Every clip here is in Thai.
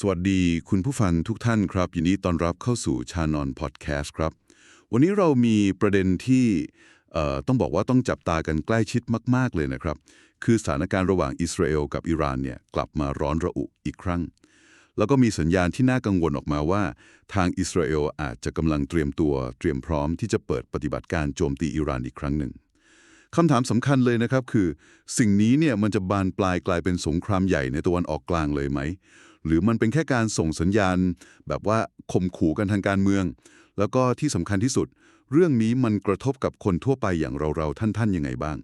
สวัสดีคุณผู้ฟังทุกท่านครับ ยินดีต้อนรับเข้าสู่ชานอนพอดแคสต์ครับ วันนี้เรามีประเด็นที่ต้องบอกว่าต้องจับตากันใกล้ชิดมาก ๆ เลยนะครับ คือสถานการณ์ระหว่างอิสราเอลกับอิหร่านเนี่ยกลับมาร้อนระอุอีกครั้ง แล้วก็มีสัญญาณที่น่ากังวลออกมาว่า ทางอิสราเอลอาจจะกำลังเตรียมตัวเตรียมพร้อมที่จะเปิดปฏิบัติการโจมตีอิหร่านอีกครั้งหนึ่งคำถามสำคัญเลยนะครับคือ สิ่งนี้เนี่ยมันจะบานปลายกลายเป็นสงครามใหญ่ในตะวันออกกลางเลยไหม หรือมันเป็นแค่การส่งสัญญาณ แบบว่าข่มขู่กันทางการเมือง แล้วก็ที่สำคัญที่สุด เรื่องนี้มันกระทบกับคนทั่วไปอย่างเราๆท่านๆยังไงบ้าง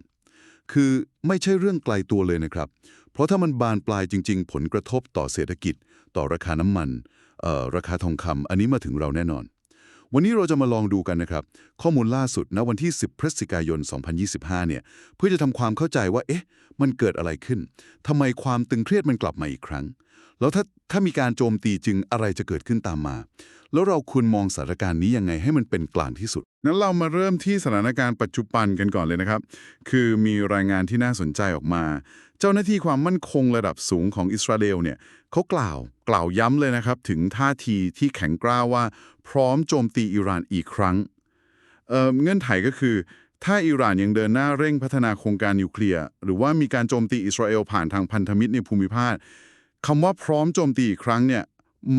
คือไม่ใช่เรื่องไกลตัวเลยนะครับ เพราะถ้ามันบานปลายจริง ๆ ผลกระทบต่อเศรษฐกิจ ต่อราคาน้ำมันเอ่อราคาทองคำอันนี้มาถึงเราแน่นอน วันนี้เราจะมาลองดูกันนะครับ ข้อมูลล่าสุดณวันที่ 10 พฤศจิกายน 2025 เนี่ย เพื่อจะทำความเข้าใจว่า เอ๊ะ มันเกิดอะไรขึ้นทำไมความตึงเครียดมันกลับมาอีกครั้ง แล้วถ้าถ้ามีการโจมตีจริงอะไรจะเกิดขึ้นตามมา แล้วเราควรมองสถานการณ์นี้ยังไงให้มันเป็นกลางที่สุดงั้นเรามาเริ่มที่สถานการณ์ปัจจุบันกันก่อนเลยนะครับ คือมีรายงานที่น่าสนใจออกมา เจ้าหน้าที่ความมั่นคงระดับสูงของอิสราเอลเนี่ยเขากล่าวกล่าวย้ำเลยนะครับ ถึงท่าทีที่แข็งกร้าวว่า พร้อมโจมตีอิหร่านอีกครั้งเอ่อเงื่อนไขก็คือ ถ้าอิหร่านยังเดินหน้าเร่งพัฒนาโครงการนิวเคลียร์หรือว่ามีการโจมตีอิสราเอลผ่านทางพันธมิตรในภูมิภาค คำว่าพร้อมโจมตีอีกครั้งเนี่ย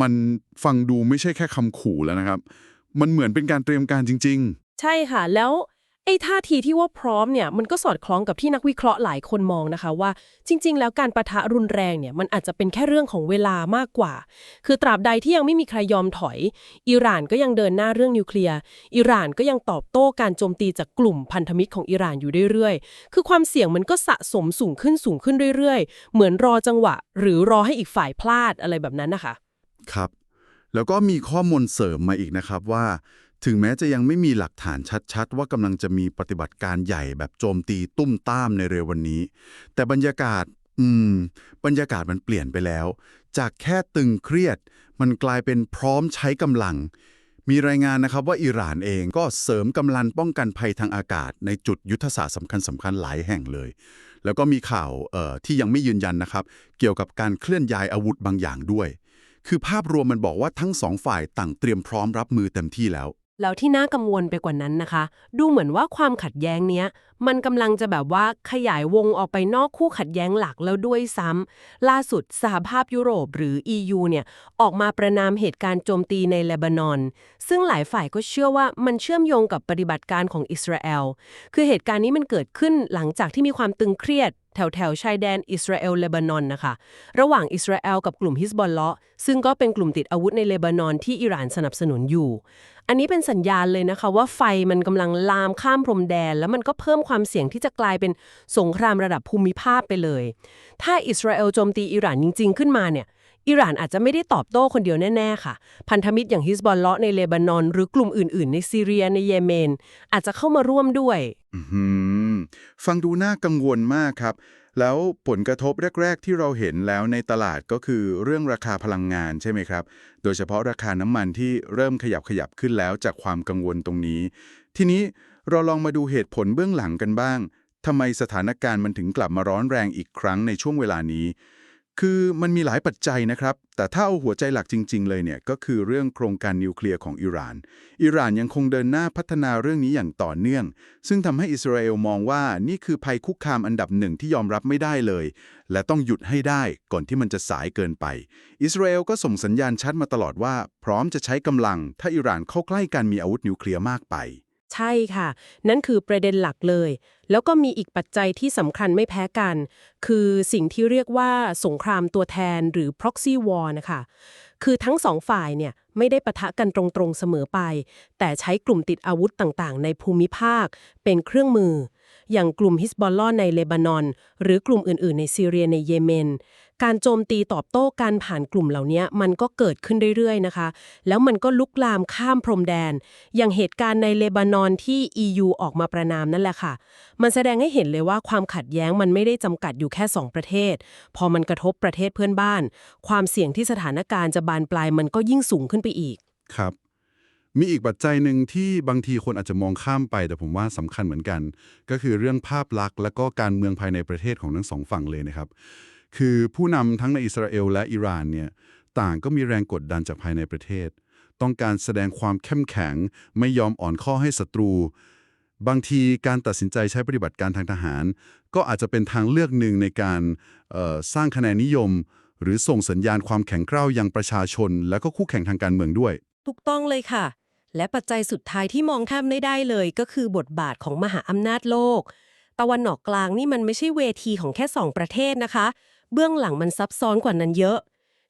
มันฟังดูไม่ใช่แค่คำขู่แล้วนะครับ มันเหมือนเป็นการเตรียมการจริง ๆ ใช่ค่ะ แล้ว ไอ้ท่าทีที่ว่าพร้อมเนี่ยมันก็สอดคล้องกับที่นักวิเคราะห์หลายคนมองนะคะว่า จริง ๆ แล้วการประทะรุนแรงเนี่ยมันอาจจะเป็นแค่เรื่องของเวลามากกว่า คือตราบใดที่ยังไม่มีใครยอมถอย อิหร่านก็ยังเดินหน้าเรื่องนิวเคลียร์อิหร่านก็ยังตอบโต้การโจมตีจากกลุ่มพันธมิตรของอิหร่านอยู่เรื่อยๆ คือความเสี่ยงมันก็สะสมสูงขึ้นสูงขึ้นเรื่อยๆ เหมือนรอจังหวะ หรือรอให้อีกฝ่ายพลาดอะไรแบบนั้นนะคะ ครับ แล้วก็มีข้อมูลเสริมมาอีกนะครับว่า ถึงแม้จะยังไม่มีหลักฐานชัดๆ ว่ากำลังจะมีปฏิบัติการใหญ่แบบโจมตีตุ้มต้ามในเร็ววันนี้ แต่บรรยากาศ อืม บรรยากาศมันเปลี่ยนไปแล้ว จากแค่ตึงเครียด มันกลายเป็นพร้อมใช้กำลัง มีรายงานนะครับว่าอิหร่านเองก็เสริมกำลังป้องกันภัยทางอากาศ ในจุดยุทธศาสตร์สำคัญสำคัญหลายแห่งเลย แล้วก็มีข่าวเอ่อที่ยังไม่ยืนยันนะครับ เกี่ยวกับการเคลื่อนย้ายอาวุธบางอย่างด้วย คือภาพรวมมันบอกว่าทั้งสองฝ่ายต่างเตรียมพร้อมรับมือเต็มที่แล้ว แล้วที่น่ากังวลไปกว่านั้นนะคะ ดูเหมือนว่าความขัดแย้งเนี้ย มันกำลังจะแบบว่าขยายวงออกไปนอกคู่ขัดแย้งหลักแล้วด้วยซ้ำล่าสุดสหภาพยุโรปหรือ EU เนี่ย ออกมาประนามเหตุการณ์โจมตีในเลบานอน ซึ่งหลายฝ่ายก็เชื่อว่ามันเชื่อมโยงกับปฏิบัติการของอิสราเอล คือเหตุการณ์นี้มันเกิดขึ้นหลังจากที่มีความตึงเครียด แถวแถวชายแดนอิสราเอลเลบานอนนะคะ ระหว่างอิสราเอลกับกลุ่มฮิสบอลเลาะซึ่งก็เป็นกลุ่มติดอาวุธในเลบานอนที่อิหร่านสนับสนุนอยู่ อันนี้เป็นสัญญาณเลยนะคะ ว่าไฟมันกำลังลามข้ามพรมแดน แล้วมันก็เพิ่มความเสี่ยงที่จะกลายเป็นสงครามระดับภูมิภาคไปเลย ถ้าอิสราเอลโจมตีอิหร่านจริง ๆ ขึ้นมาเนี่ย อิหร่านอาจจะไม่ได้ตอบโต้คนเดียวแน่ ๆ ค่ะ พันธมิตรอย่างฮิสบอลเลาะห์ในเลบานอน หรือกลุ่มอื่น ๆ ในซีเรียในเยเมน อาจจะเข้ามาร่วมด้วยฟังดูน่ากังวลมากครับ แล้วผลกระทบแรก ๆ ที่เราเห็นแล้วในตลาดก็คือเรื่องราคาพลังงานใช่ไหมครับ โดยเฉพาะราคาน้ำมันที่เริ่มขยับขยับขึ้นแล้วจากความกังวลตรงนี้ ทีนี้เราลองมาดูเหตุผลเบื้องหลังกันบ้างทำไมสถานการณ์มันถึงกลับมาร้อนแรงอีกครั้งในช่วงเวลานี้ คือมันมีหลายปัจจัยนะครับ แต่ถ้าเอาหัวใจหลักจริง ๆ เลยเนี่ยก็คือเรื่องโครงการนิวเคลียร์ของอิหร่าน อิหร่านยังคงเดินหน้าพัฒนาเรื่องนี้อย่างต่อเนื่อง ซึ่งทำให้อิสราเอลมองว่านี่คือภัยคุกคามอันดับหนึ่งที่ยอมรับไม่ได้เลย และต้องหยุดให้ได้ก่อนที่มันจะสายเกินไป อิสราเอลก็ส่งสัญญาณชัดมาตลอดว่า พร้อมจะใช้กำลัง ถ้าอิหร่านเข้าใกล้การมีอาวุธนิวเคลียร์มากไป ใช่ค่ะ นั่นคือประเด็นหลักเลย แล้วก็มีอีกปัจจัยที่สำคัญไม่แพ้กัน คือสิ่งที่เรียกว่าสงครามตัวแทนหรือ proxy war นะคะ คือทั้งสองฝ่ายเนี่ยไม่ได้ปะทะกันตรงๆเสมอไป แต่ใช้กลุ่มติดอาวุธต่างๆ ในภูมิภาค เป็นเครื่องมือ อย่างกลุ่มฮิสบอลลอในเลบานอน หรือกลุ่มอื่นๆ ในซีเรียในเยเมน การโจมตีตอบโต้การผ่านกลุ่มเหล่านี้มันก็เกิดขึ้นเรื่อยๆนะคะ แล้วมันก็ลุกลามข้ามพรมแดน อย่างเหตุการณ์ในเลบานอนที่ EU ออกมาประนามนั่นแหละค่ะ มันแสดงให้เห็นเลยว่าความขัดแย้งมันไม่ได้จำกัดอยู่แค่ 2 ประเทศ พอมันกระทบประเทศเพื่อนบ้าน ความเสี่ยงที่สถานการณ์จะบานปลายมันก็ยิ่งสูงขึ้นไปอีก ครับมีอีกปัจจัยหนึ่งที่บางทีคนอาจจะมองข้ามไป แต่ผมว่าสำคัญเหมือนกัน ก็คือเรื่องภาพลักษณ์และก็การเมืองภายในประเทศของทั้งสองฝั่งเลยนะครับ คือผู้นำทั้งในอิสราเอลและอิหร่านเนี่ยต่างก็มีแรงกดดันจากภายในประเทศ ต้องการแสดงความเข้มแข็ง ไม่ยอมอ่อนข้อให้ศัตรู บางทีการตัดสินใจใช้ปฏิบัติการทางทหาร ก็อาจจะเป็นทางเลือกหนึ่งในการสร้างคะแนนนิยม หรือส่งสัญญาณความแข็งกร้าวยังประชาชน และก็คู่แข่งทางการเมืองด้วยถูกต้องเลยค่ะ และปัจจัยสุดท้ายที่มองข้ามไม่ได้เลย ก็คือบทบาทของมหาอำนาจโลก ตะวันออกกลางนี่มันไม่ใช่เวทีของแค่สองประเทศนะคะ เบื้องหลังมันซับซ้อนกว่านั้นเยอะ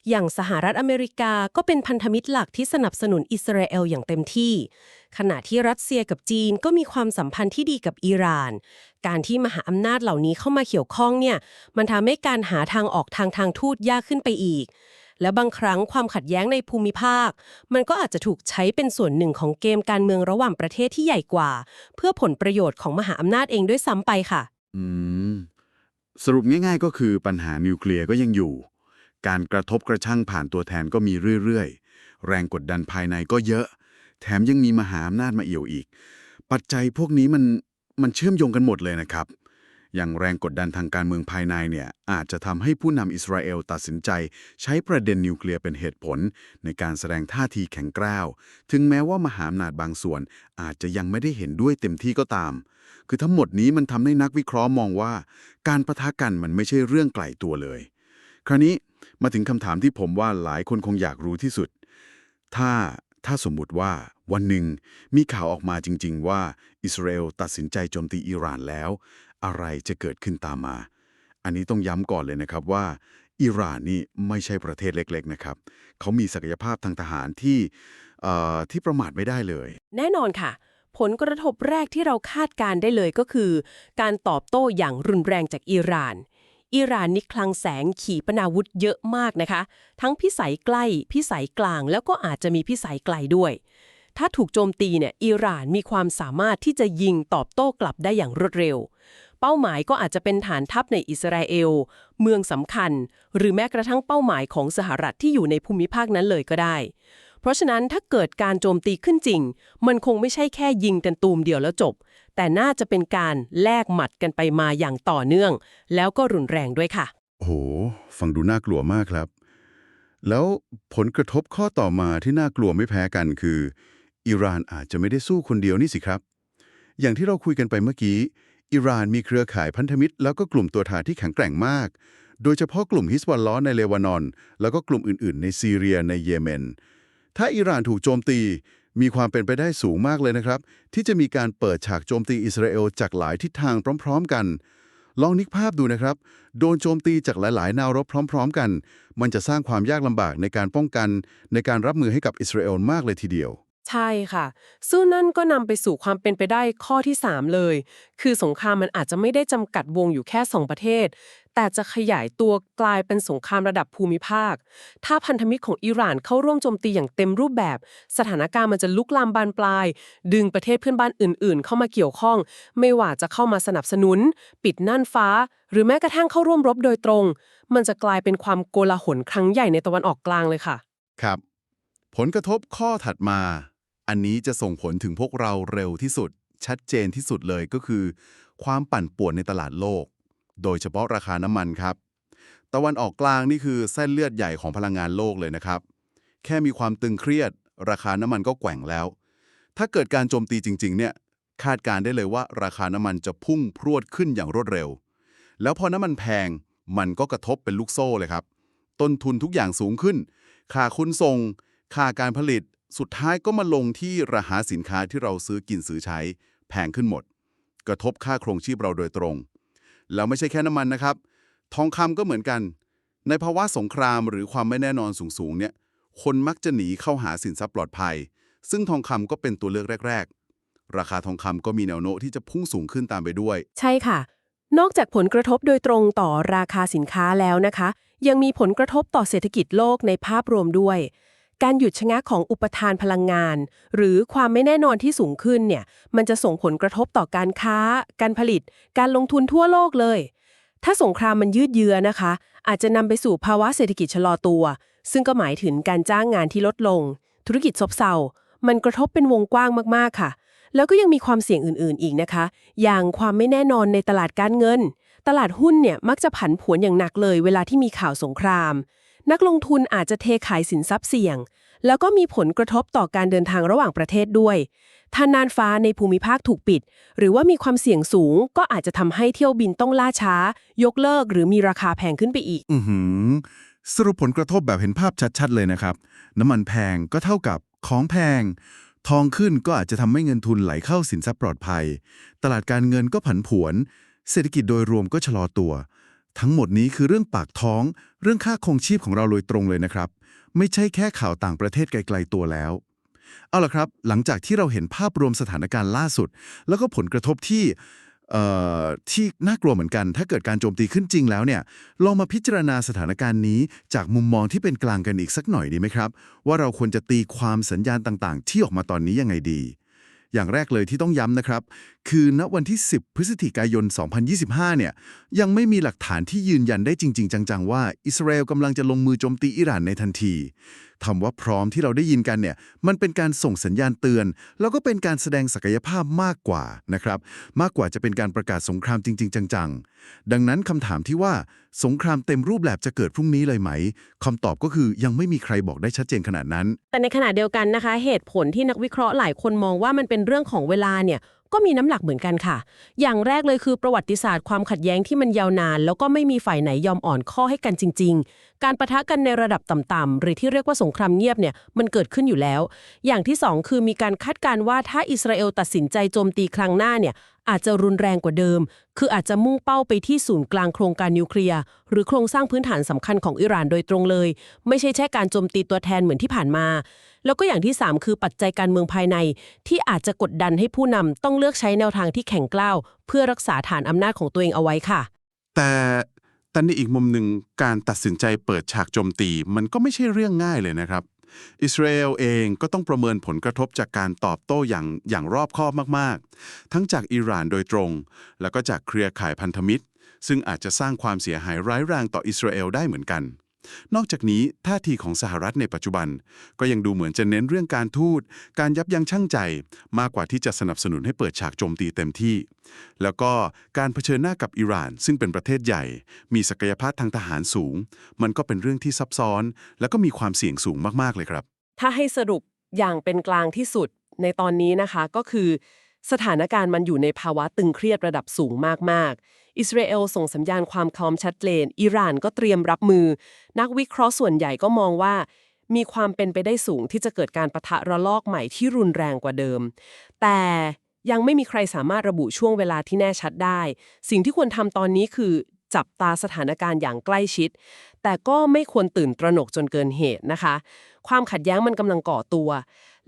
อย่างสหรัฐอเมริกาก็เป็นพันธมิตรหลักที่สนับสนุนอิสราเอลอย่างเต็มที่ ขณะที่รัสเซียกับจีนก็มีความสัมพันธ์ที่ดีกับอิหร่าน การที่มหาอำนาจเหล่านี้เข้ามาเกี่ยวข้องเนี่ย มันทำให้การหาทางออกทางทางทูตยากขึ้นไปอีก และบางครั้งความขัดแย้งในภูมิภาค มันก็อาจจะถูกใช้เป็นส่วนหนึ่งของเกมการเมืองระหว่างประเทศที่ใหญ่กว่า เพื่อผลประโยชน์ของมหาอำนาจเองด้วยซ้ำไปค่ะ อืม สรุปง่ายๆ ก็คือปัญหานิวเคลียร์ก็ยังอยู่ การกระทบกระชั่งผ่านตัวแทนก็มีเรื่อยๆ แรงกดดันภายในก็เยอะ แถมยังมีมหาอำนาจมาเอี่ยวอีก ปัจจัยพวกนี้มันมันเชื่อมโยงกันหมดเลยนะครับ อย่างแรงกดดันทางการเมืองภายในเนี่ยอาจจะทำให้ผู้นำอิสราเอลตัดสินใจ ใช้ประเด็นนิวเคลียร์เป็นเหตุผล ในการแสดงท่าทีแข็งกร้าว ถึงแม้ว่ามหาอำนาจบางส่วน อาจจะยังไม่ได้เห็นด้วยเต็มที่ก็ตาม คือทั้งหมดนี้มันทำให้นักวิเคราะห์มองว่า การประทะกันมันไม่ใช่เรื่องไกลตัวเลย คราวนี้มาถึงคำถามที่ผมว่าหลายคนคงอยากรู้ที่สุด ถ้า ถ้าสมมุติว่าวันหนึ่งมีข่าวออกมาจริง ๆ ว่าอิสราเอลตัดสินใจโจมตีอิหร่านแล้ว อะไรจะเกิดขึ้นตามมา อันนี้ต้องย้ำก่อนเลยนะครับว่าอิหร่านนี่ไม่ใช่ประเทศเล็ก ๆ นะครับ เขามีศักยภาพทางทหารที่ที่ประมาทไม่ได้เลย แน่นอนค่ะ ผลกระทบแรกที่เราคาดการได้เลยก็คือ การตอบโต้อย่างรุนแรงจากอิหร่าน อิหร่านนี่คลังแสงขีปนาวุธเยอะมากนะคะ ทั้งพิสัยใกล้ พิสัยกลาง แล้วก็อาจจะมีพิสัยไกลด้วย ถ้าถูกโจมตีเนี่ยอิหร่านมีความสามารถที่จะยิงตอบโต้กลับได้อย่างรวดเร็ว เป้าหมายก็อาจจะเป็นฐานทัพในอิสราเอล เมืองสำคัญ หรือแม้กระทั่งเป้าหมายของสหรัฐที่อยู่ในภูมิภาคนั้นเลยก็ได้ เพราะฉะนั้นถ้าเกิดการโจมตีขึ้นจริง มันคงไม่ใช่แค่ยิงกันตูมเดียวแล้วจบ แต่น่าจะเป็นการแลกหมัดกันไปมาอย่างต่อเนื่อง แล้วก็รุนแรงด้วยค่ะ โอ้โห ฟังดูน่ากลัวมากครับ แล้วผลกระทบข้อต่อมาที่น่ากลัวไม่แพ้กันคือ อิหร่านอาจจะไม่ได้สู้คนเดียวนี่สิครับ อย่างที่เราคุยกันไปเมื่อกี้ อิหร่านมีเครือข่ายพันธมิตร แล้วก็กลุ่มตัวทานที่แข็งแกร่งมาก โดยเฉพาะกลุ่มฮิสบอลลอในเลวานอน แล้วก็กลุ่มอื่น ๆ ในซีเรียในเยเมน ถ้าอิหร่านถูกโจมตี มีความเป็นไปได้สูงมากเลยนะครับ ที่จะมีการเปิดฉากโจมตีอิสราเอลจากหลายทิศทางพร้อม ๆ กัน ลองนึกภาพดูนะครับ โดนโจมตีจากหลายๆแนวรบพร้อม ๆ กัน มันจะสร้างความยากลำบากในการป้องกัน ในการรับมือให้กับอิสราเอลมากเลยทีเดียว ใช่ค่ะ ซึ่งนั่นก็นำไปสู่ความเป็นไปได้ข้อที่ 3 เลย คือสงครามมันอาจจะไม่ได้จำกัดวงอยู่แค่ 2 ประเทศ แต่จะขยายตัวกลายเป็นสงครามระดับภูมิภาค ถ้าพันธมิตรของอิหร่านเข้าร่วมโจมตีอย่างเต็มรูปแบบ สถานการณ์มันจะลุกลามบานปลาย ดึงประเทศเพื่อนบ้านอื่น ๆ เข้ามาเกี่ยวข้อง ไม่ว่าจะเข้ามาสนับสนุน ปิดน่านฟ้า หรือแม้กระทั่งเข้าร่วมรบโดยตรง มันจะกลายเป็นความโกลาหลครั้งใหญ่ในตะวันออกกลางเลยค่ะ ครับ ผลกระทบข้อถัดมา อันนี้จะส่งผลถึงพวกเราเร็วที่สุด ชัดเจนที่สุดเลยก็คือ ความปั่นป่วนในตลาดโลก โดยเฉพาะราคาน้ำมันครับ ตะวันออกกลางนี่คือเส้นเลือดใหญ่ของพลังงานโลกเลยนะครับ แค่มีความตึงเครียด ราคาน้ำมันก็แกว่งแล้ว ถ้าเกิดการโจมตีจริง ๆ เนี่ยคาดการได้เลยว่าราคาน้ำมันจะพุ่งพรวดขึ้นอย่างรวดเร็ว แล้วพอน้ำมันแพงมันก็กระทบเป็นลูกโซ่เลยครับ ต้นทุนทุกอย่างสูงขึ้น ค่าขนส่ง ค่าการผลิต สุดท้ายก็มาลงที่ราคาสินค้าที่เราซื้อกินซื้อใช้ แพงขึ้นหมด กระทบค่าครองชีพเราโดยตรง แล้วไม่ใช่แค่น้ำมันนะครับ ทองคำก็เหมือนกัน ในภาวะสงครามหรือความไม่แน่นอนสูงๆเนี่ยคนมักจะหนีเข้าหาสินทรัพย์ปลอดภัย ซึ่งทองคำก็เป็นตัวเลือกแรก ๆ ราคาทองคำก็มีแนวโน้มที่จะพุ่งสูงขึ้นตามไปด้วย ใช่ค่ะ นอกจากผลกระทบโดยตรงต่อราคาสินค้าแล้วนะคะ ยังมีผลกระทบต่อเศรษฐกิจโลกในภาพรวมด้วย การหยุดชะงักของอุปทานพลังงาน หรือความไม่แน่นอนที่สูงขึ้นเนี่ยมันจะส่งผลกระทบต่อการค้า การผลิต การลงทุนทั่วโลกเลย ถ้าสงครามมันยืดเยื้อนะคะ อาจจะนำไปสู่ภาวะเศรษฐกิจชะลอตัว ซึ่งก็หมายถึงการจ้างงานที่ลดลง ธุรกิจซบเซา มันกระทบเป็นวงกว้างมากๆค่ะ แล้วก็ยังมีความเสี่ยงอื่นๆอีกนะคะ อย่างความไม่แน่นอนในตลาดการเงิน ตลาดหุ้นเนี่ยมักจะผันผวนอย่างหนักเลย เวลาที่มีข่าวสงคราม นักลงทุนอาจจะเทขายสินทรัพย์เสี่ยง แล้วก็มีผลกระทบต่อการเดินทางระหว่างประเทศด้วยถ้าน่านฟ้าในภูมิภาคถูกปิด หรือว่ามีความเสี่ยงสูง ก็อาจจะทำให้เที่ยวบินต้องล่าช้า ยกเลิกหรือมีราคาแพงขึ้นไปอีก อืสรุปผลกระทบแบบเห็นภาพชัดๆเลยนะครับ น้ำมันแพงก็เท่ากับของแพง ทองขึ้นก็อาจจะทำให้เงินทุนไหลเข้าสินทรัพย์ปลอดภัย ตลาดการเงินก็ผันผวน เศรษฐกิจโดยรวมก็ชะลอตัว ทั้งหมดนี้คือเรื่องปากท้อง เรื่องค่าคงชีพของเราโดยตรงเลยนะครับ ไม่ใช่แค่ข่าวต่างประเทศไกลๆตัวแล้ว เอาล่ะครับ หลังจากที่เราเห็นภาพรวมสถานการณ์ล่าสุด แล้วก็ผลกระทบที่เอ่อที่น่ากลัวเหมือนกัน ถ้าเกิดการโจมตีขึ้นจริงแล้วเนี่ยลองมาพิจารณาสถานการณ์นี้ จากมุมมองที่เป็นกลางกันอีกสักหน่อยดีไหมครับ ว่าเราควรจะตีความสัญญาณต่างๆ ที่ออกมาตอนนี้ยังไงดี อย่างแรกเลยที่ต้องย้ำนะครับ คือณวันที่ 10 พฤศจิกายน 2025 เนี่ย ยังไม่มีหลักฐานที่ยืนยันได้จริง ๆ จัง ๆ ว่าอิสราเอลกำลังจะลงมือโจมตีอิหร่านในทันที คำว่าพร้อมที่เราได้ยินกันเนี่ยมันเป็นการส่งสัญญาณเตือน แล้วก็เป็นการแสดงศักยภาพมากกว่านะครับ มากกว่าจะเป็นการประกาศสงครามจริง ๆ จังๆ ดังนั้นคำถามที่ว่าสงครามเต็มรูปแบบจะเกิดพรุ่งนี้เลยไหมคำตอบก็คือยังไม่มีใครบอกได้ชัดเจนขนาดนั้น แต่ในขณะเดียวกันนะคะ เหตุผลที่นักวิเคราะห์หลายคนมองว่ามันเป็นเรื่องของเวลาเนี่ย ก็มีน้ำหนักเหมือนกันค่ะ อย่างแรกเลยคือประวัติศาสตร์ความขัดแย้งที่มันยาวนาน แล้วก็ไม่มีฝ่ายไหนยอมอ่อนข้อให้กันจริง ๆ การประทะกันในระดับต่ำๆหรือที่เรียกว่าสงครามเงียบเนี่ยมันเกิดขึ้นอยู่แล้ว อย่างที่สองคือมีการคาดการณ์ว่าถ้าอิสราเอลตัดสินใจโจมตีครั้งหน้าเนี่ยอาจจะรุนแรงกว่าเดิม คืออาจจะมุ่งเป้าไปที่ศูนย์กลางโครงการนิวเคลียร์หรือโครงสร้างพื้นฐานสำคัญของอิหร่านโดยตรงเลย ไม่ใช่แค่การโจมตีตัวแทนเหมือนที่ผ่านมา แล้วก็อย่างที่ 3 คือปัจจัยการเมืองภายใน ที่อาจจะกดดันให้ผู้นำต้องเลือกใช้แนวทางที่แข็งกร้าว เพื่อรักษาฐานอำนาจของตัวเองเอาไว้ค่ะ แต่แต่ในอีกมุมหนึ่งการตัดสินใจเปิดฉากโจมตี มันก็ไม่ใช่เรื่องง่ายเลยนะครับ อิสราเอลเองก็ต้องประเมินผลกระทบจากการตอบโต้อย่างอย่างรอบคอบมากๆ ทั้งจากอิหร่านโดยตรง แล้วก็จากเครือข่ายพันธมิตร ซึ่งอาจจะสร้างความเสียหายร้ายแรงต่ออิสราเอลได้เหมือนกัน นอกจากนี้ท่าทีของสหรัฐในปัจจุบัน ก็ยังดูเหมือนจะเน้นเรื่องการทูต การยับยั้งชั่งใจ มากกว่าที่จะสนับสนุนให้เปิดฉากโจมตีเต็มที่ แล้วก็การเผชิญหน้ากับอิหร่าน ซึ่งเป็นประเทศใหญ่ มีศักยภาพทางทหารสูง มันก็เป็นเรื่องที่ซับซ้อน แล้วก็มีความเสี่ยงสูงมากๆเลยครับ ถ้าให้สรุปอย่างเป็นกลางที่สุดในตอนนี้นะคะก็คือ สถานการณ์มันอยู่ในภาวะตึงเครียดระดับสูงมากๆ อิสราเอลส่งสัญญาณความพร้อมชัดเจนอิหร่านก็เตรียมรับมือ นักวิเคราะห์ส่วนใหญ่ก็มองว่ามีความเป็นไปได้สูงที่จะเกิดการประทะระลอกใหม่ที่รุนแรงกว่าเดิม แต่ยังไม่มีใครสามารถระบุช่วงเวลาที่แน่ชัดได้ สิ่งที่ควรทำตอนนี้คือจับตาสถานการณ์อย่างใกล้ชิด แต่ก็ไม่ควรตื่นตระหนกจนเกินเหตุนะคะ ความขัดแย้งมันกำลังก่อตัว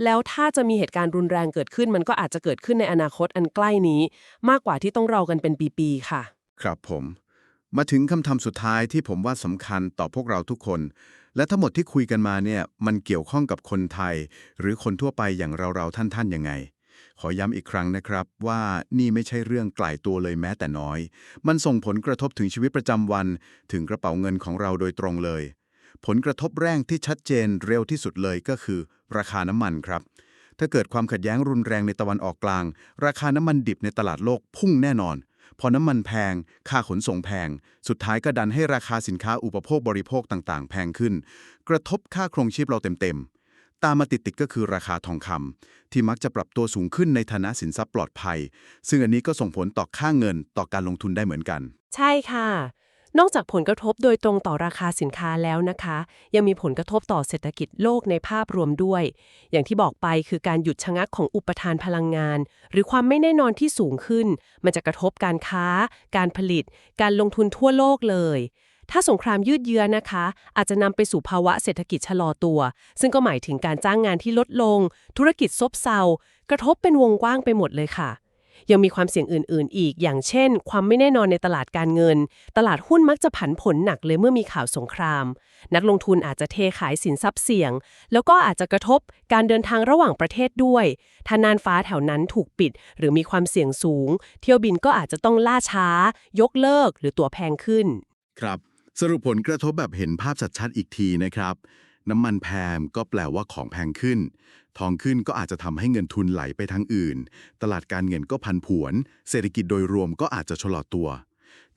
แล้วถ้าจะมีเหตุการณ์รุนแรงเกิดขึ้น มันก็อาจจะเกิดขึ้นในอนาคตอันใกล้นี้ มากกว่าที่ต้องรอกันเป็นปีๆค่ะ ครับผม มาถึงคำถามสุดท้ายที่ผมว่าสำคัญต่อพวกเราทุกคน และทั้งหมดที่คุยกันมาเนี่ยมันเกี่ยวข้องกับคนไทย หรือคนทั่วไปอย่างเราๆท่านๆยังไง ขอย้ำอีกครั้งนะครับว่านี่ไม่ใช่เรื่องไกลตัวเลยแม้แต่น้อย มันส่งผลกระทบถึงชีวิตประจำวัน ถึงกระเป๋าเงินของเราโดยตรงเลย ผลกระทบแรกที่ชัดเจนเร็วที่สุดเลยก็คือ ราคาน้ำมันครับถ้าเกิดความขัดแย้งรุนแรงในตะวันออกกลาง ราคาน้ำมันดิบในตลาดโลกพุ่งแน่นอน พอน้ำมันแพง ค่าขนส่งแพง สุดท้ายก็ดันให้ราคาสินค้าอุปโภคบริโภคต่างๆ แพงขึ้น กระทบค่าครองชีพเราเต็มๆ ตามมาติดๆก็คือราคาทองคำที่มักจะปรับตัวสูงขึ้นในฐานะสินทรัพย์ปลอดภัย ซึ่งอันนี้ก็ส่งผลต่อค่าเงินต่อการลงทุนได้เหมือนกัน ใช่ค่ะ นอกจากผลกระทบโดยตรงต่อราคาสินค้าแล้วนะคะ ยังมีผลกระทบต่อเศรษฐกิจโลกในภาพรวมด้วย อย่างที่บอกไปคือการหยุดชะงักของอุปทานพลังงาน หรือความไม่แน่นอนที่สูงขึ้น มันจะกระทบการค้า การผลิต การลงทุนทั่วโลกเลย ถ้าสงครามยืดเยื้อนะคะ อาจจะนำไปสู่ภาวะเศรษฐกิจชะลอตัว ซึ่งก็หมายถึงการจ้างงานที่ลดลง ธุรกิจซบเซากระทบเป็นวงกว้างไปหมดเลยค่ะ ยังมีความเสี่ยงอื่น ๆ อีก อย่างเช่น ความไม่แน่นอนในตลาดการเงิน ตลาดหุ้นมักจะผันผวนหนักเลยเมื่อมีข่าวสงคราม นักลงทุนอาจจะเทขายสินทรัพย์เสี่ยง แล้วก็อาจจะกระทบการเดินทางระหว่างประเทศด้วยถ้าน่านฟ้าแถวนั้นถูกปิด หรือมีความเสี่ยงสูง เที่ยวบินก็อาจจะต้องล่าช้า ยกเลิก หรือตั๋วแพงขึ้น ครับ สรุปผลกระทบแบบเห็นภาพชัดๆอีกทีนะครับ น้ำมันแพงก็แปลว่าของแพงขึ้น ทองขึ้นก็อาจจะทำให้เงินทุนไหลไปทางอื่น ตลาดการเงินก็พันผวน เศรษฐกิจโดยรวมก็อาจจะชะลอตัว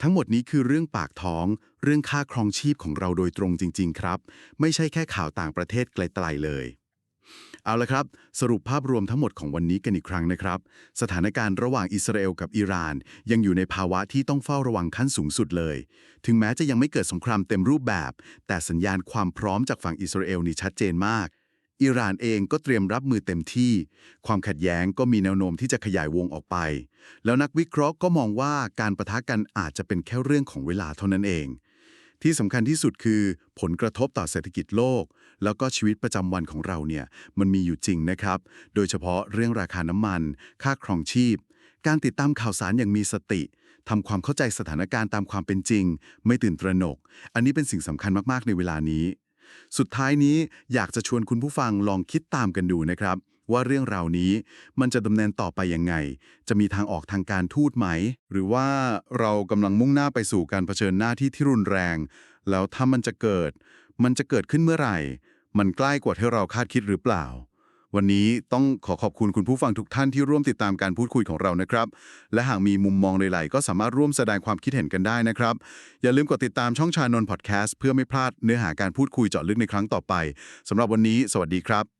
ทั้งหมดนี้คือเรื่องปากท้อง เรื่องค่าครองชีพของเราโดยตรงจริง ๆ ครับ ไม่ใช่แค่ข่าวต่างประเทศไกลๆเลย เอาละครับ สรุปภาพรวมทั้งหมดของวันนี้กันอีกครั้งนะครับ สถานการณ์ระหว่างอิสราเอลกับอิหร่าน ยังอยู่ในภาวะที่ต้องเฝ้าระวังขั้นสูงสุดเลย ถึงแม้จะยังไม่เกิดสงครามเต็มรูปแบบ แต่สัญญาณความพร้อมจากฝั่งอิสราเอลนี่ชัดเจนมาก อิหร่านเองก็เตรียมรับมือเต็มที่ ความขัดแย้งก็มีแนวโน้มที่จะขยายวงออกไป แล้วนักวิเคราะห์ก็มองว่าการประทะกันอาจจะเป็นแค่เรื่องของเวลาเท่านั้นเองที่สำคัญที่สุดคือผลกระทบต่อเศรษฐกิจโลก แล้วก็ชีวิตประจำวันของเราเนี่ยมันมีอยู่จริงนะครับ โดยเฉพาะเรื่องราคาน้ำมัน ค่าครองชีพ การติดตามข่าวสารอย่างมีสติทำความเข้าใจสถานการณ์ตามความเป็นจริง ไม่ตื่นตระหนก อันนี้เป็นสิ่งสำคัญมากๆในเวลานี้ สุดท้ายนี้อยากจะชวนคุณผู้ฟังลองคิดตามกันดูนะครับ ว่าเรื่องราวนี้มันจะดำเนินต่อไปยังไง จะมีทางออกทางการทูตไหม หรือว่าเรากำลังมุ่งหน้าไปสู่การเผชิญหน้าที่ที่รุนแรง แล้วถ้ามันจะเกิด มันจะเกิดขึ้นเมื่อไหร่ มันใกล้กว่าที่เราคาดคิดหรือเปล่า วันนี้ต้องขอขอบคุณคุณผู้ฟังทุกท่านที่ร่วมติดตามการพูดคุยของเรานะครับ และหากมีมุมมองใดๆก็สามารถร่วมแสดงความคิดเห็นกันได้นะครับ อย่าลืมกดติดตามช่องชานนพอดแคสต์เพื่อไม่พลาดเนื้อหาการพูดคุยเจาะลึกในครั้งต่อไปสำหรับวันนี้ สวัสดีครับ